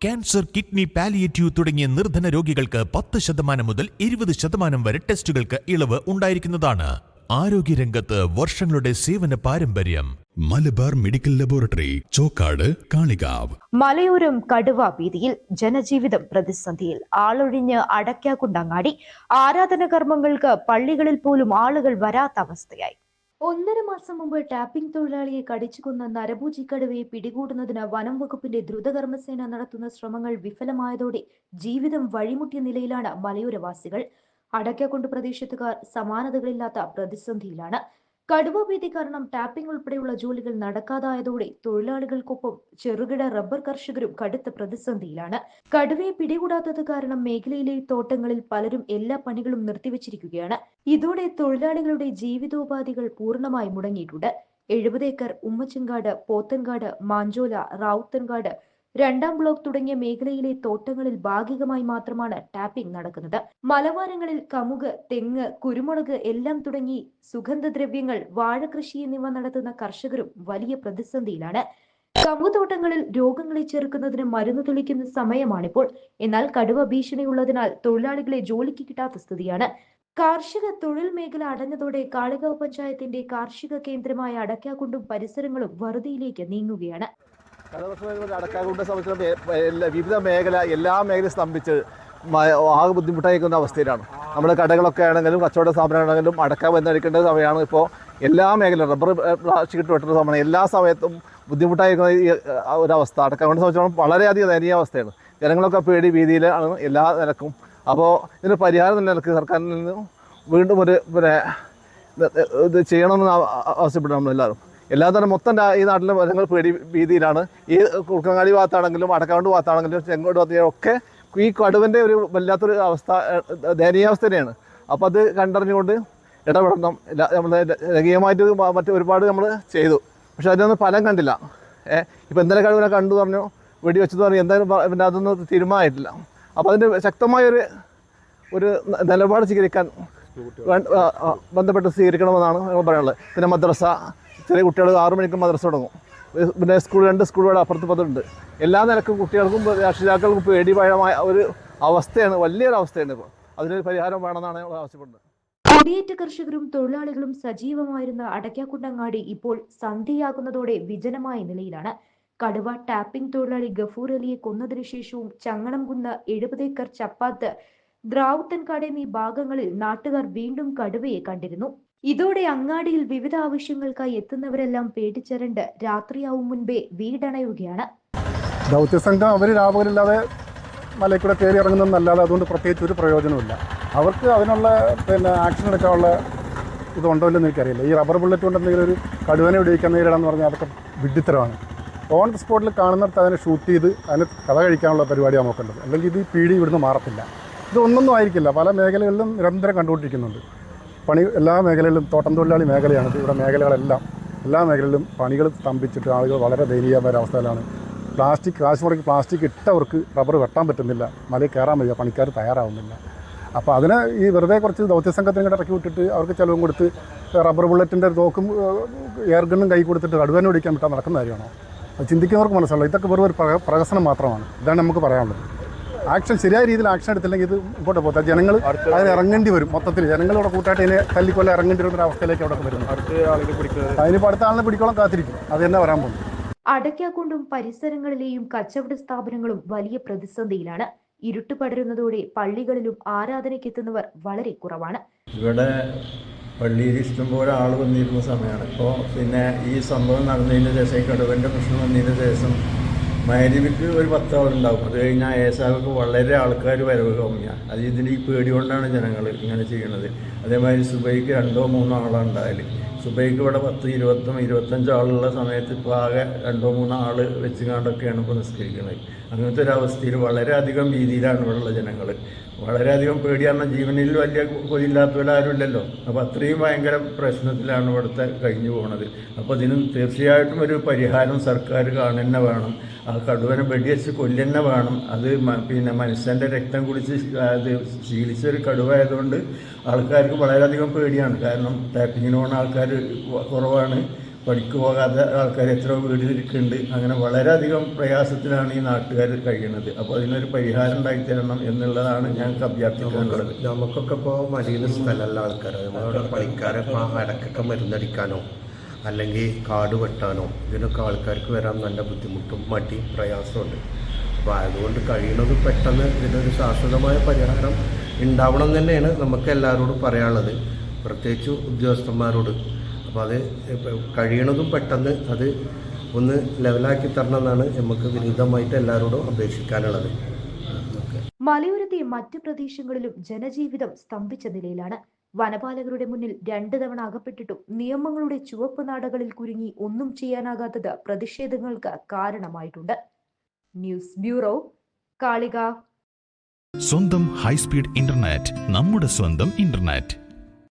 Cancer kidney palliative തുടങ്ങിയ നിർധന രോഗികൾക്ക് പത്ത് ശതമാനം മുതൽ ഇരുപത് ശതമാനം വരെ ടെസ്റ്റുകൾക്ക് ഇളവ് ഉണ്ടായിരിക്കുന്നതാണ് ആരോഗ്യരംഗത്ത് വർഷങ്ങളുടെ സേവന പാരമ്പര്യം. Malabar medical laboratory Chokkad Kalikavu. മലയോരം കടുവ ഭീതിയിൽ ജനജീവിതം പ്രതിസന്ധിയിൽ ആളൊഴിഞ്ഞ് അടയ്ക്കാക്കുണ്ടങ്ങാടി ആരാധന കർമ്മങ്ങൾക്ക് പള്ളികളിൽ പോലും ആളുകൾ വരാത്ത അവസ്ഥയായി. ഒന്നര മാസം മുമ്പ് ടാപ്പിംഗ് തൊഴിലാളിയെ കടിച്ചു കൊന്ന നരഭൂജി കടുവയെ പിടികൂടുന്നതിന് വനം വകുപ്പിന്റെ ദ്രുതകർമ്മസേന നടത്തുന്ന ശ്രമങ്ങൾ വിഫലമായതോടെ ജീവിതം വഴിമുട്ടിയ നിലയിലാണ് മലയോരവാസികൾ. അടയ്ക്കാക്കുണ്ട് പ്രദേശത്തുകാർ സമാനതകളില്ലാത്ത പ്രതിസന്ധിയിലാണ്. കടുവ ഭീതി കാരണം ടാപ്പിംഗ് ഉൾപ്പെടെയുള്ള ജോലികൾ നടക്കാതായതോടെ തൊഴിലാളികൾക്കൊപ്പം ചെറുകിട റബ്ബർ കർഷകരും കടുത്ത പ്രതിസന്ധിയിലാണ്. കടുവയെ പിടികൂടാത്തത് കാരണം മേഖലയിലെ തോട്ടങ്ങളിൽ പലരും എല്ലാ പണികളും നിർത്തിവച്ചിരിക്കുകയാണ്. ഇതോടെ തൊഴിലാളികളുടെ ജീവിതോപാധികൾ പൂർണമായി മുടങ്ങിയിട്ടുണ്ട്. എഴുപത് ഏക്കർ ഉമ്മച്ചങ്കാട് പോത്തൻകാട് മാഞ്ചോല റാവുത്തൻകാട് രണ്ടാം ബ്ലോക്ക് തുടങ്ങിയ മേഖലയിലെ തോട്ടങ്ങളിൽ ഭാഗികമായി മാത്രമാണ് ടാപ്പിംഗ് നടക്കുന്നത്. മലവാരങ്ങളിൽ കമുക് തെങ്ങ് കുരുമുളക് എല്ലാം തുടങ്ങി സുഗന്ധദ്രവ്യങ്ങൾ വാഴകൃഷി എന്നിവ നടത്തുന്ന കർഷകരും വലിയ പ്രതിസന്ധിയിലാണ്. കമുതോട്ടങ്ങളിൽ രോഗങ്ങളെ ചെറുക്കുന്നതിന് മരുന്ന് തെളിക്കുന്ന സമയമാണിപ്പോൾ. എന്നാൽ കടുവ ഭീഷണിയുള്ളതിനാൽ തൊഴിലാളികളെ ജോലിക്ക് കിട്ടാത്ത സ്ഥിതിയാണ്. കാർഷിക തൊഴിൽ മേഖല അടഞ്ഞതോടെ കാളികാവ് പഞ്ചായത്തിന്റെ കാർഷിക കേന്ദ്രമായ അടയ്ക്കാക്കുണ്ടും പരിസരങ്ങളും വറുതിയിലേക്ക് നീങ്ങുകയാണ്. അടക്കാകുണ്ട സംബന്ധിച്ചിടത്തോളം വിവിധ മേഖല എല്ലാ മേഖലയും സ്തംഭിച്ച് ആകെ ബുദ്ധിമുട്ടായിരിക്കുന്ന അവസ്ഥയിലാണ്. നമ്മുടെ കടകളൊക്കെ ആണെങ്കിലും കച്ചവട സ്ഥാപനമാണെങ്കിലും അടക്ക വന്നടിക്കേണ്ട സമയമാണ് ഇപ്പോൾ എല്ലാ മേഖലയും റബ്ബർ പ്ലാസ്റ്റിക് വെട്ടുന്ന സമയം എല്ലാ സമയത്തും ബുദ്ധിമുട്ടായിരിക്കുന്ന ഈ ഒരവസ്ഥ അടക്കാകൊണ്ട് സംബന്ധിച്ചിടത്തോളം വളരെയധികം ദയനീയ അവസ്ഥയാണ്. ജനങ്ങളൊക്കെ പേടി ഭീതിയിലാണ് എല്ലാ നിലക്കും. അപ്പോൾ ഇതിന് പരിഹാരം നിലയ്ക്ക് സർക്കാരിൽ നിന്നും വീണ്ടും ഒരു പിന്നെ ഇത് ചെയ്യണമെന്ന് ആവശ്യപ്പെടണം എല്ലാവരും എല്ലാ തരം മൊത്തം ഈ നാട്ടിലെ ജനങ്ങൾ പേടി ഭീതിയിലാണ്. ഈ കുറുക്കങ്ങാടി ഭാഗത്താണെങ്കിലും അടക്കാണ്ട് ഭാഗത്താണെങ്കിലും ചെങ്കോട് ഭാഗത്താണെങ്കിലും ഒക്കെ ഈ കടുവന്റെ ഒരു വല്ലാത്തൊരു അവസ്ഥ ദയനീയാവസ്ഥ തന്നെയാണ് അപ്പോൾ അത് കണ്ടറിഞ്ഞുകൊണ്ട് ഇടപെടണം. നമ്മൾ രംഗീയമായിട്ട് മറ്റു ഒരുപാട് നമ്മൾ ചെയ്തു. പക്ഷെ അതിനൊന്നും ഫലം കണ്ടില്ല. ഏഹ് ഇപ്പോൾ ഇന്നലെ കഴിവിനെ കണ്ടു പറഞ്ഞു വെടി വെച്ചത് പറഞ്ഞു എന്തായാലും പിന്നെ അതൊന്നും തീരുമാനമായിട്ടില്ല. അപ്പോൾ അതിന്റെ ശക്തമായൊരു ഒരു നിലപാട് സ്വീകരിക്കാൻ ബന്ധപ്പെട്ട് സ്വീകരിക്കണമെന്നാണ് നമ്മൾ പറയാനുള്ളത്. പിന്നെ മദ്രസ ചെറിയ കുട്ടികൾ ആറു മണിക്ക് മദ്രസ തുടങ്ങും. പിന്നെ സ്കൂൾ രണ്ട് സ്കൂളുകളുടെ അപ്പുറത്ത് പതുണ്ട് എല്ലാ നിലക്കും കുട്ടികൾക്കും രക്ഷിതാക്കൾക്കും പേടിഭയമായ ഒരു അവസ്ഥയാണ് വലിയൊരു അവസ്ഥയാണ് ഇപ്പോൾ അതിനൊരു പരിഹാരം വേണമെന്നാണ് ഞങ്ങൾ ആവശ്യപ്പെടുന്നത്. കുടിയേറ്റ കർഷകരും തൊഴിലാളികളും സജീവമായിരുന്ന അടയ്ക്കാക്കുണ്ടങ്ങാടി ഇപ്പോൾ സന്ധ്യയാകുന്നതോടെ വിജനമായ നിലയിലാണ്. കടുവ ടാപ്പിംഗ് തൊഴിലാളി ഗഫൂർ അലിയെ കൊന്നതിനു ശേഷവും ചങ്ങണംകുന്ന് എഴുപതേക്കർ ചപ്പാത്ത് ദ്രാവുത്തൻകാട് എന്നീ ഭാഗങ്ങളിൽ നാട്ടുകാർ വീണ്ടും കടുവയെ കണ്ടിരുന്നു. ഇതോടെ അങ്ങാടിയിൽ വിവിധ ആവശ്യങ്ങൾക്കായി എത്തുന്നവരെല്ലാം പേടിച്ചരണ്ട് രാത്രിയാവും മുൻപേ വീടണയുകയാണ്. ദൗത്യസംഘം അവർ രാപകലില്ലാതെ മലയിൽ കയറി ഇറങ്ങുന്നതെന്നല്ലാതെ അതുകൊണ്ട് പ്രത്യേകിച്ച് ഒരു പ്രയോജനമില്ല അവർക്ക് അതിനുള്ള പിന്നെ ആക്ഷൻ എടുക്കാനുള്ള ഇതുണ്ടോ ഇല്ലെന്ന് എനിക്കറിയില്ല. ഈ റബ്ബർ ബുള്ളറ്റ് കൊണ്ട് എന്തെങ്കിലും ഒരു കടുവനെ ഉപയോഗിക്കാൻ നേരിടാന്ന് പറഞ്ഞാൽ അതൊക്കെ വിഡിത്തരമാണ്. ഓൺ ദി സ്പോട്ടിൽ കാണുന്നിടത്ത് അതിനെ ഷൂട്ട് ചെയ്ത് അതിന് കഥ കഴിക്കാനുള്ള പരിപാടിയാണ് നോക്കേണ്ടത്. അല്ലെങ്കിൽ ഇത് പീഡി ഇവിടുന്ന് മാറത്തില്ല. ഇതൊന്നൊന്നും ആയിരിക്കില്ല. പല മേഖലകളിലും നിരന്തരം കണ്ടുകൊണ്ടിരിക്കുന്നുണ്ട്. പണി എല്ലാ മേഖലകളിലും തോട്ടം തൊഴിലാളി മേഖലയാണ്. ഇവിടെ മേഖലകളെല്ലാം എല്ലാ മേഖലയിലും പണികൾ സ്തംഭിച്ചിട്ട് ആളുകൾ വളരെ ദയനീയമായ അവസ്ഥയിലാണ്. പ്ലാസ്റ്റിക് കാശ് മുടക്കി പ്ലാസ്റ്റിക് ഇട്ടവർക്ക് റബ്ബർ വെട്ടാൻ പറ്റുന്നില്ല. മലയിൽ കയറാൻ വയ്യ പണിക്കാർ തയ്യാറാവുന്നില്ല. അപ്പോൾ അതിന് ഈ വെറുതെ കുറച്ച് ദൗത്യസംഘത്തിന് കൂടെ ഇറക്കി വിട്ടിട്ട് അവർക്ക് ചിലവും കൊടുത്ത് റബ്ബർ ബുള്ളറ്റിന്റെ തോക്കും എയർ ഗണ്ണും കൈ കൊടുത്തിട്ട് കടുവാനെ ഓടിക്കാൻ വിട്ടാൽ നടക്കുന്ന കാര്യമാണോ? ചിന്തിക്കുന്നവർക്ക് മനസ്സിലാവും ഇതൊക്കെ വെറും ഒരു പ്രഹസനം മാത്രമാണ്. ഇതാണ് നമുക്ക് പറയാനുള്ളത്. ആക്ഷൻ ശരിയായ രീതിയിൽ ആക്ഷൻ എടുത്തില്ലെങ്കിൽ ഇത് ഇങ്ങോട്ട് പോകാം ജനങ്ങൾ അതിന് ഇറങ്ങേണ്ടി വരും മൊത്തത്തിൽ. ജനങ്ങളിവിടെ കൂട്ടായിട്ട് ഇതിനെ തല്ലിക്കൊല്ല ഇറങ്ങേണ്ടി വരുന്ന അവസ്ഥയിലേക്ക് അവിടെ വരുന്നു അതിനിപ്പോൾ അടുത്ത ആളിനെ പിടിക്കോളം കാത്തിരിക്കും. അത് തന്നെ വരാൻ പോകുന്നു അടയ്ക്കാക്കൊണ്ടും പരിസരങ്ങളിലെയും കച്ചവട സ്ഥാപനങ്ങളും വലിയ പ്രതിസന്ധിയിലാണ്. ഇരുട്ട് പടരുന്നതോടെ പള്ളികളിലും ആരാധനയ്ക്കെത്തുന്നവർ വളരെ കുറവാണ്. ഇവിടെ പള്ളിയിൽ ഇഷ്ടംപോലെ ആൾ വന്നിരുന്ന സമയമാണ്. ഇപ്പോൾ പിന്നെ ഈ സംഭവം നടന്നതിന് ശേഷം കടുവന്റെ കടുവന്റെ പ്രശ്നം വന്നതിന് ശേഷം മൈരിവിക്ക് ഒരു പത്ത് ആളുണ്ടാവും അത് കഴിഞ്ഞാൽ ഏസാവൊക്കെ വളരെ ആൾക്കാർ വരവ് കമ്മിയാണ് അത് ഇതിന് ഈ പേടി കൊണ്ടാണ് ജനങ്ങൾ ഇങ്ങനെ ചെയ്യുന്നത് അതേമാതിരി സുബൈക്ക് രണ്ടോ മൂന്നോ ആളാണ് ഉണ്ടായാൽ സുബൈക്ക് ഇവിടെ പത്ത് ഇരുപത്തും ഇരുപത്തഞ്ച് ആളുള്ള സമയത്ത് ഇപ്പോൾ ആകെ രണ്ടോ മൂന്നോ ആൾ വെച്ചുകൊണ്ടൊക്കെയാണ് ഇപ്പോൾ നിസ്കരിക്കുന്നത് അങ്ങനത്തെ ഒരു അവസ്ഥയിൽ വളരെയധികം ഭീതിയിലാണ് ഇവിടെയുള്ള ജനങ്ങൾ വളരെയധികം പേടിയാണ് ജീവനിൽ വലിയ കൊതിയില്ലാത്തവരാരും ഇല്ലല്ലോ അപ്പോൾ അത്രയും ഭയങ്കര പ്രശ്നത്തിലാണ് ഇവിടുത്തെ കഴിഞ്ഞു പോകുന്നത് അപ്പോൾ ഇതിന് തീർച്ചയായിട്ടും ഒരു പരിഹാരം സർക്കാർ കാണുന്നെ വേണം. ആ കടുവനെ വെടിവെച്ച് കൊല്ലുന്നെ വേണം. അത് പിന്നെ മനുഷ്യന്റെ രക്തം കുടിച്ച് അത് ശീലിച്ചൊരു കടുവ ആയതുകൊണ്ട് ആൾക്കാർക്ക് വളരെയധികം പേടിയാണ്. കാരണം ടാപ്പിങ്ങിന് പോകുന്ന ആൾക്കാർ കുറവാണ്. പണിക്ക് പോകാത്ത ആൾക്കാർ എത്രയോ വീട്ടിലിരിക്കുന്നുണ്ട്. അങ്ങനെ വളരെയധികം പ്രയാസത്തിലാണ് ഈ നാട്ടുകാർ കഴിയുന്നത്. അപ്പോൾ അതിനൊരു പരിഹാരം ഉണ്ടാക്കി തരണം എന്നുള്ളതാണ് ഞങ്ങൾക്ക് അഭ്യർത്ഥിക്കാനുള്ളത്. നമുക്കൊക്കെ ഇപ്പോൾ മടിയുന്ന സ്ഥലമല്ല ആൾക്കാർ നമ്മളവിടെ പണിക്കാരെ അടക്കൊക്കെ മരുന്നടിക്കാനോ അല്ലെങ്കിൽ കാട് വെട്ടാനോ ഇതിനൊക്കെ ആൾക്കാർക്ക് വരാൻ നല്ല ബുദ്ധിമുട്ടും മടി പ്രയാസമുണ്ട് അപ്പോൾ അതുകൊണ്ട് കഴിയുന്നത് പെട്ടെന്ന് ഇതിനൊരു ശാശ്വതമായ പരിഹാരം ഉണ്ടാവണം തന്നെയാണ് നമുക്ക് എല്ലാവരോടും പറയാനുള്ളത്. പ്രത്യേകിച്ച് ഉദ്യോഗസ്ഥന്മാരോട് അപ്പോൾ അത് കഴിയണതും പെട്ടെന്ന് അത് ഒന്ന് ലെവലാക്കി തരണം എന്നാണ് നമുക്ക് വിനീതമായിട്ട് എല്ലാവരോടും അപേക്ഷിക്കാനുള്ളത്. മലയോരത്തെ മറ്റു പ്രദേശങ്ങളിലും ജനജീവിതം സ്തംഭിച്ച നിലയിലാണ്. വനപാലകരുടെ മുന്നിൽ രണ്ടു തവണ അകപ്പെട്ടിട്ടും നിയമങ്ങളുടെ ചുവപ്പ് നാടകളിൽ കുരുങ്ങി ഒന്നും ചെയ്യാനാകാത്തത് പ്രതിഷേധങ്ങൾക്ക് കാരണമായിട്ടുണ്ട്. ന്യൂസ് ബ്യൂറോ കാളിക. സ്വന്തം ഹൈസ്പീഡ് ഇന്റർനെറ്റ് നമ്മുടെ സ്വന്തം ഇന്റർനെറ്റ്.